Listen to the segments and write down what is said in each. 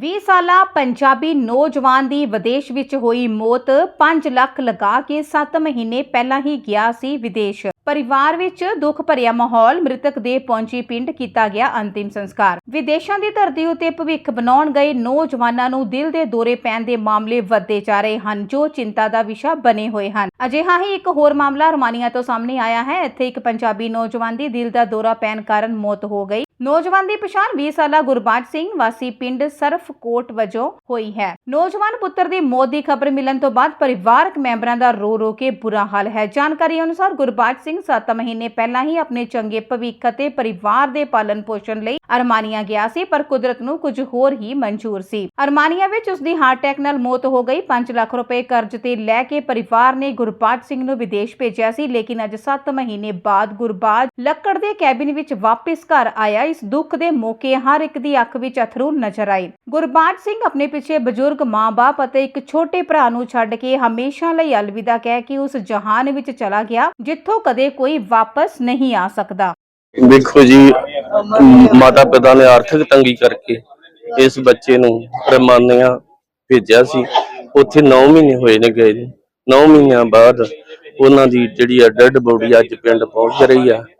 20 ਸਾਲਾ ਪੰਜਾਬੀ ਨੌਜਵਾਨ ਦੀ ਵਿਦੇਸ਼ ਵਿੱਚ ਹੋਈ ਮੌਤ 5 ਲੱਖ ਲਗਾ ਕੇ 7 ਮਹੀਨੇ ਪਹਿਲਾਂ ਹੀ ਗਿਆ ਸੀ ਵਿਦੇਸ਼। ਪਰਿਵਾਰ ਵਿੱਚ ਦੁੱਖ ਭਰਿਆ ਮਾਹੌਲ ਮ੍ਰਿਤਕ ਦੇ ਪਹੁੰਚੀ ਪਿੰਡ ਕੀਤਾ ਗਿਆ ਅੰਤਿਮ ਸੰਸਕਾਰ। ਵਿਦੇਸ਼ਾਂ ਦੀ ਧਰਤੀ ਉਤੇ ਭਵਿੱਖ ਬਣਾਉਣ ਗਏ ਨੌਜਵਾਨਾਂ ਨੂੰ ਦਿਲ ਦੇ ਦੌਰੇ ਪੈਣ ਦੇ ਮਾਮਲੇ ਵੱਧਦੇ ਜਾ ਰਹੇ ਹਨ, ਜੋ ਚਿੰਤਾ ਦਾ ਵਿਸ਼ਾ ਬਣੇ ਹੋਏ ਹਨ। ਅਜਿਹਾ ਹੀ ਇੱਕ ਹੋਰ ਮਾਮਲਾ ਰੋਮਾਨੀਆ ਤੋਂ ਸਾਹਮਣੇ ਆਇਆ ਹੈ। ਇੱਥੇ ਇੱਕ ਪੰਜਾਬੀ ਨੌਜਵਾਨ ਦੀ ਦਿਲ ਦਾ ਦੌਰਾ ਪੈਣ ਕਾਰਨ ਮੌਤ ਹੋ ਗਈ। ਨੌਜਵਾਨ ਦੀ ਪਛਾਣ 20 ਸਾਲਾ ਗੁਰਬਾਜ ਸਿੰਘ ਵਾਸੀ ਪਿੰਡ ਸਰਫਕੋਟ ਵਜੋਂ ਹੋਈ ਹੈ। ਨੌਜਵਾਨ ਪੁੱਤਰ ਦੀ ਮੌਤ ਦੀ ਖਬਰ ਮਿਲਣ ਤੋਂ ਬਾਅਦ ਪਰਿਵਾਰਕ ਮੈਂਬਰਾਂ ਦਾ ਰੋ ਰੋ ਕੇ ਬੁਰਾ ਹਾਲ ਹੈ। ਜਾਣਕਾਰੀ ਅਨੁਸਾਰ ਗੁਰਬਾਜ ਸਿੰਘ 7 ਮਹੀਨੇ ਪਹਿਲਾਂ ਹੀ ਆਪਣੇ ਚੰਗੇ ਭਵਿੱਖ ਅਤੇ ਪਰਿਵਾਰ ਦੇ ਪਾਲਣ ਪੋਸ਼ਣ ਲਈ ਅਰਮਾਨੀਆ ਗਿਆ ਸੀ, ਪਰ ਕੁਦਰਤ ਨੂੰ ਕੁਝ ਹੋਰ ਹੀ ਮਨਜ਼ੂਰ ਸੀ। ਅਰਮਾਨੀਆ ਵਿੱਚ ਉਸ ਦੀ ਹਾਰਟ ਅਟੈਕ ਨਾਲ ਮੌਤ ਹੋ ਗਈ। 5 ਲੱਖ ਰੁਪਏ ਕਰਜ਼ ਤੇ ਲੈ ਕੇ ਪਰਿਵਾਰ ਨੇ ਗੁਰਬਾਜ ਸਿੰਘ ਨੂੰ ਵਿਦੇਸ਼ ਭੇਜਿਆ ਸੀ, ਲੇਕਿਨ ਅੱਜ 7 ਮਹੀਨੇ ਬਾਅਦ ਗੁਰਬਾਜ ਲੱਕੜ ਦੇ ਕੈਬਿਨ ਵਿੱਚ ਵਾਪਸ ਘਰ ਆਇਆ। ਇਸ ਦੁੱਖ ਦੇ ਮੌਕੇ ਹਰ ਇੱਕ ਦੀ ਅੱਖ ਵਿੱਚ ਅਥਰੂ ਨਜ਼ਰ ਆਏ ਗੁਰਬਾਜ ਸਿੰਘ ਆਪਣੇ ਪਿੱਛੇ ਬਜ਼ੁਰਗ ਮਾਂ-ਬਾਪ ਅਤੇ ਇੱਕ ਛੋਟੇ ਭਰਾ ਨੂੰ ਛੱਡ ਕੇ ਹਮੇਸ਼ਾ ਲਈ ਅਲਵਿਦਾ ਕਹਿ ਕੇ ਉਸ ਜਹਾਨ ਵਿੱਚ ਚਲਾ ਗਿਆ, ਜਿੱਥੋਂ ਕਦੇ ਕੋਈ ਵਾਪਸ ਨਹੀਂ ਆ ਸਕਦਾ। ਦੇਖੋ ਜੀ ਮਾਤਾ ਪਿਤਾ ਨੇ ਆਰਥਿਕ ਤੰਗੀ ਕਰਕੇ ਇਸ ਬੱਚੇ ਨੂੰ ਰਮਾਨੀਆਂ ਭੇਜਿਆ ਸੀ। ਉੱਥੇ 9 ਮਹੀਨੇ ਹੋਏ ਨੇ ਗਏ ਨੇ। 9 ਮਹੀਨਿਆਂ ਬਾਅਦ ਉਹਨਾਂ ਦੀ ਜਿਹੜੀ ਆ ਡੈੱਡ ਬੋਡੀ ਅੱਜ ਪਿੰਡ ਪਹੁੰਚ ਰਹੀ ਆ।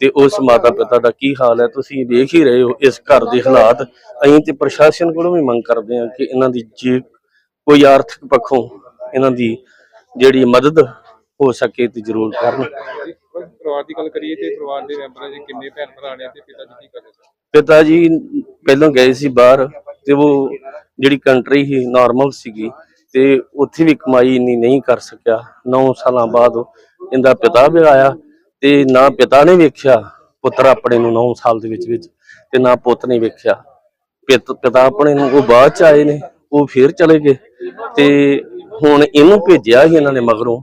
ਤੇ ਉਸ ਮਾਤਾ ਪਿਤਾ ਦਾ ਕੀ ਹਾਲ ਹੈ? ਤੁਸੀਂ ਵੇਖ ਹੀ ਰਹੇ ਹੋ ਇਸ ਘਰ ਦੇ ਹਾਲਾਤ। ਅਸੀਂ ਤੇ ਪ੍ਰਸ਼ਾਸਨ ਕੋਲੋਂ ਵੀ ਮੰਗ ਕਰਦੇ ਹਾਂ ਕਿ ਇਹਨਾਂ ਦੀ ਜੇ ਕੋਈ ਆਰਥਿਕ ਪੱਖੋਂ ਇਹਨਾਂ ਦੀ ਜਿਹੜੀ ਮਦਦ ਹੋ ਸਕੇ ਤੇ ਜ਼ਰੂਰ ਕਰਨ। ਪਰਿਵਾਰ ਦੀ ਗੱਲ ਕਰੀਏ ਤੇ ਪਰਿਵਾਰ ਦੇ ਮੈਂਬਰਾਂ ਦੇ ਕਿੰਨੇ ਭੈਣ ਭਰਾ ਨੇ ਤੇ ਪਿਤਾ ਜੀ ਕੀ ਕਰਦੇ ਸਨ? ਪਿਤਾ ਜੀ ਪਹਿਲਾਂ ਗਏ ਸੀ ਬਾਹਰ ਤੇ ਉਹ ਜਿਹੜੀ ਕੰਟਰੀ ਸੀ ਨਾਰਮਲ ਸੀਗੀ ਤੇ ਉੱਥੇ ਵੀ ਕਮਾਈ ਇੰਨੀ ਨਹੀਂ ਕਰ ਸਕਿਆ। 9 ਸਾਲਾਂ ਬਾਅਦ ਇਹਦਾ ਪਿਤਾ ਵੀ ਆਇਆ ਤੇ ਨਾ ਪਿਤਾ ਨੇ ਵੇਖਿਆ ਪੁੱਤਰ ਆਪਣੇ ਨੂੰ 9 ਸਾਲ ਦੇ ਵਿੱਚ ਵਿੱਚ ਤੇ ਨਾ ਪੁੱਤ ਨੇ ਵੇਖਿਆ। ਪਿਤ- ਆਪਣੇ ਨੂੰ ਉਹ ਬਾਅਦ ਚ ਆਏ ਨੇ ਉਹ ਫੇਰ ਚਲੇ ਗਏ ਤੇ ਹੁਣ ਇਹਨੂੰ ਭੇਜਿਆ ਸੀ ਇਹਨਾਂ ਨੇ ਮਗਰੋਂ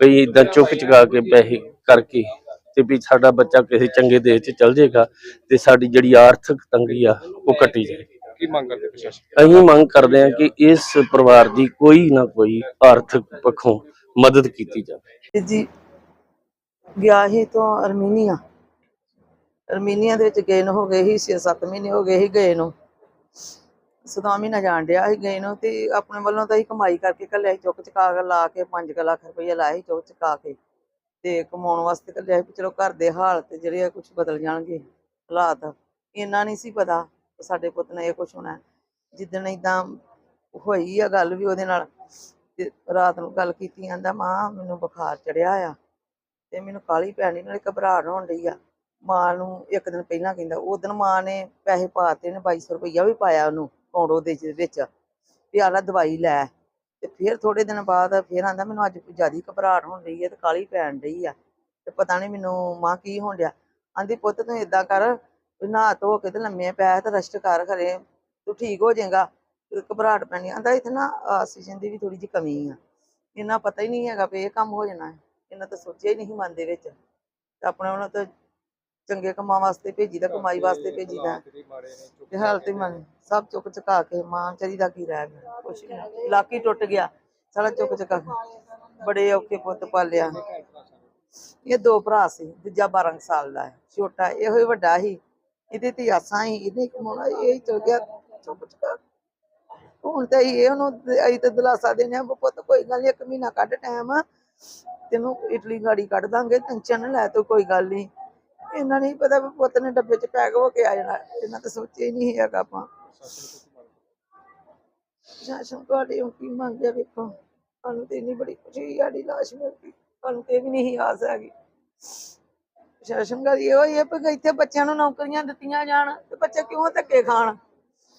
ਵੀ ਇਦਾਂ ਚੁੱਕ ਚੁਕਾ ਕੇ ਪੈਸੇ ਕਰਕੇ ਤੇ ਵੀ ਸਾਡਾ ਬੱਚਾ ਕਿਸੇ ਚੰਗੇ ਦੇਸ਼ 'ਚ ਚਲ ਜਾਏਗਾ ਤੇ ਸਾਡੀ ਜਿਹੜੀ ਆਰਥਿਕ ਤੰਗੀ ਆ ਉਹ ਕੱਟੀ ਜਾਏ। ਕੀ ਮੰਗ ਕਰਦੇ ਪ੍ਰਸ਼ਾਸਨ? ਅਸੀਂ ਮੰਗ ਕਰਦੇ ਹਾਂ ਕਿ ਇਸ ਪਰਿਵਾਰ ਦੀ ਕੋਈ ਨਾ ਕੋਈ ਆਰਥਿਕ ਪੱਖੋਂ ਮਦਦ ਕੀਤੀ ਜਾਵੇ। ਜੀ ਗਿਆ ਸੀ ਤੋਂ ਅਰਮੀਨੀਆ। ਅਰਮੀਨੀਆ ਦੇ ਵਿੱਚ ਗਏ ਨੂੰ ਹੋ ਗਏ ਸੀ 6-7 ਮਹੀਨੇ ਹੋ ਗਏ ਸੀ ਗਏ ਨੂੰ। ਸਦਾ ਮਹੀਨਾ ਜਾਣ ਡਿਆ ਸੀ ਗਏ ਨੂੰ ਤੇ ਆਪਣੇ ਵੱਲੋਂ ਤਾਂ ਹੀ ਕਮਾਈ ਕਰਕੇ ਕੱਲਿਆ ਸੀ, ਚੁੱਕ ਚੁਕਾ ਕੇ ਲਾ ਕੇ 5 ਲੱਖ ਰੁਪਏ ਲਾਏ ਸੀ ਚੁੱਕ ਚੁਕਾ ਕੇ। ਤੇ ਕਮਾਉਣ ਵਾਸਤੇ ਕੱਲਿਆ ਸੀ ਚਲੋ ਘਰ ਦੇ ਹਾਲਤ ਜਿਹੜੇ ਆ ਕੁਝ ਬਦਲ ਜਾਣਗੇ ਹਾਲਾਤ। ਇੰਨਾ ਨਹੀਂ ਸੀ ਪਤਾ ਸਾਡੇ ਪੁੱਤ ਨੇ ਇਹ ਕੁਝ ਹੋਣਾ। ਜਿੱਦਣ ਏਦਾਂ ਹੋਈ ਆ ਗੱਲ ਵੀ ਉਹਦੇ ਨਾਲ ਤੇ ਰਾਤ ਨੂੰ ਗੱਲ ਕੀਤੀ, ਆਂਦਾ ਮਾਂ ਮੈਨੂੰ ਬੁਖਾਰ ਚੜਿਆ ਆ। ਤੇ ਮੈਨੂੰ ਕਾਲੀ ਪੈਣੀ, ਨਾਲੇ ਘਬਰਾਹਟ ਹੋਣ ਡਈ ਆ। ਮਾਂ ਨੂੰ ਇੱਕ ਦਿਨ ਪਹਿਲਾਂ ਕਹਿੰਦਾ, ਉਹ ਦਿਨ ਮਾਂ ਨੇ ਪੈਸੇ ਪਾਤੇ ਨੇ 2200 ਰੁਪਈਆ ਵੀ ਪਾਇਆ ਉਹਨੂੰ ਕੌਂਡੋ ਦੇ ਵਿੱਚ। ਵੀ ਆਹ ਦਵਾਈ ਲੈ। ਤੇ ਫਿਰ ਥੋੜੇ ਦਿਨ ਬਾਅਦ ਫਿਰ ਆਂਦਾ, ਮੈਨੂੰ ਅੱਜ ਜ਼ਿਆਦਾ ਘਬਰਾਹਟ ਹੋਣ ਰਹੀ ਆ ਤੇ ਕਾਲੀ ਪੈਣ ਡਈ ਆ। ਤੇ ਪਤਾ ਨਹੀਂ ਮੈਨੂੰ ਮਾਂ ਕੀ ਹੋਣ ਡਿਆ। ਆਂਦੀ, ਪੁੱਤ ਤੂੰ ਏਦਾਂ ਕਰ, ਨਹਾ ਧੋ ਕੇ ਤੇ ਲੰਮੇ ਪੈ ਤੇ ਰੈਸਟ ਕਰ ਖਰੇ ਤੂੰ ਠੀਕ ਹੋ ਜਾਏਗਾ। ਘਬਰਾਹਟ ਪੈਣੀ ਆਂਦਾ, ਇੱਥੇ ਨਾ ਆਕਸੀਜਨ ਦੀ ਵੀ ਥੋੜੀ ਜਿਹੀ ਕਮੀ ਆ। ਇਹਨਾਂ ਪਤਾ ਹੀ ਨਹੀਂ ਹੈਗਾ ਵੀ ਇਹ ਕੰਮ ਹੋ ਜਾਣਾ ਹੈ। ਇਹਨਾਂ ਤਾਂ ਸੋਚਿਆ ਹੀ ਨਹੀਂ ਮਨ ਦੇ ਵਿੱਚ। ਤੇ ਆਪਣੇ ਉਹਨਾਂ ਤਾਂ ਚੰਗੇ ਕੰਮਾਂ ਵਾਸਤੇ ਭੇਜੀਦਾ ਕਮਾਈ ਵਾਸਤੇ ਭੇਜੀਦਾ। ਚੁੱਕ ਤੇ ਹਾਲਤ ਹੀ ਮਨ ਸਭ ਚੁੱਕ ਚੁਕਾ ਕੇ ਮਾਂ ਵਿਚਾਰੀ ਦਾ ਕੀ ਰਹਿ ਗਿਆ ਕੁਛ ਨਹੀਂ। ਲੱਕ ਟੁੱਟ ਗਿਆ ਸਾਰਾ ਚੁੱਕ ਚੁਕਾ ਕੇ ਬੜੇ ਔਖੇ ਪੁੱਤ ਪਾਲਿਆ। ਇਹ ਦੋ ਭਰਾ ਸੀ ਦੂਜਾ 12 ਸਾਲ ਦਾ ਹੈ ਛੋਟਾ ਇਹੋ ਹੀ ਵੱਡਾ ਸੀ ਇਹਦੇ ਤੇ ਆਸਾਂ ਹੀ ਇਹਨੇ ਕਮਾਉਣਾ ਇਹ ਹੀ ਚਲ ਗਿਆ ਚੁੱਕ ਚੁਕਾ। ਹੁਣ ਤੇ ਇਹ ਉਹਨੂੰ ਅਸੀਂ ਤੇ ਦਿਲਾਸਾ ਦੇਣੇ ਆ ਪੁੱਤ ਕੋਈ ਗੱਲ ਨੀ ਇੱਕ ਮਹੀਨਾ ਕੱਢ ਟਾਈਮ ਤੈਨੂੰ ਇਟਲੀ ਗਾੜੀ ਕੱਢ ਦਾਂਗੇ, ਟੈਨਸ਼ਨ ਨਾ ਲੈ ਤੂੰ, ਕੋਈ ਗੱਲ ਨਹੀਂ। ਇਹਨਾਂ ਨਹੀਂ ਪਤਾ ਵੀ ਪੁੱਤ ਨੇ ਡੱਬੇ 'ਚ ਪੈਕ ਹੋ ਕੇ ਆ ਜਾਣਾ, ਇਹਨਾਂ ਤਾਂ ਸੋਚਿਆ ਹੀ ਨਹੀਂ ਹੈਗਾ ਆਪਾਂ। ਸ਼ਾਸਨ ਤੁਹਾਡੇ ਹੁਣ ਕੀ ਮੰਗਿਆ ਵੇਖੋ। ਸਾਨੂੰ ਤੇ ਇੰਨੀ ਬੜੀ ਖੁਸ਼ੀ ਸਾਡੀ ਲਾਸ਼ ਮਿਲ ਗਈ। ਸਾਨੂੰ ਤੇ ਵੀ ਨਹੀਂ ਆਸ ਹੈਗੀ। ਸ਼ਾਸਨ ਦਾ ਇਹੋ ਹੀ ਹੈ ਕਿ ਇੱਥੇ ਬੱਚਿਆਂ ਨੂੰ ਨੌਕਰੀਆਂ ਦਿੱਤੀਆਂ ਜਾਣ, ਤੇ ਬੱਚੇ ਕਿਉਂ ਧੱਕੇ ਖਾਣ?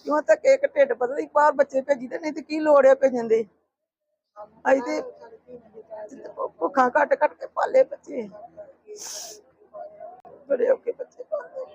ਕਿਉਂ ਧੱਕੇ ਇੱਕ ਢਿੱਡ ਪਤਲੀ ਬਾਹਰ ਬੱਚੇ ਭੇਜੀ ਭੇਜੀਦੇ ਨਹੀਂ ਤੇ ਕੀ ਲੋੜ ਹੈ ਭੇਜਣ ਦੀ? ਅਸੀਂ ਤੇ ਭੁੱਖਾਂ ਕੱਟ ਕੱਟ ਕੇ ਪਾਲੇ ਬੱਚੇ। ਬੜੇ ਔਖੇ ਬੱਚੇ ਪਾਲੇ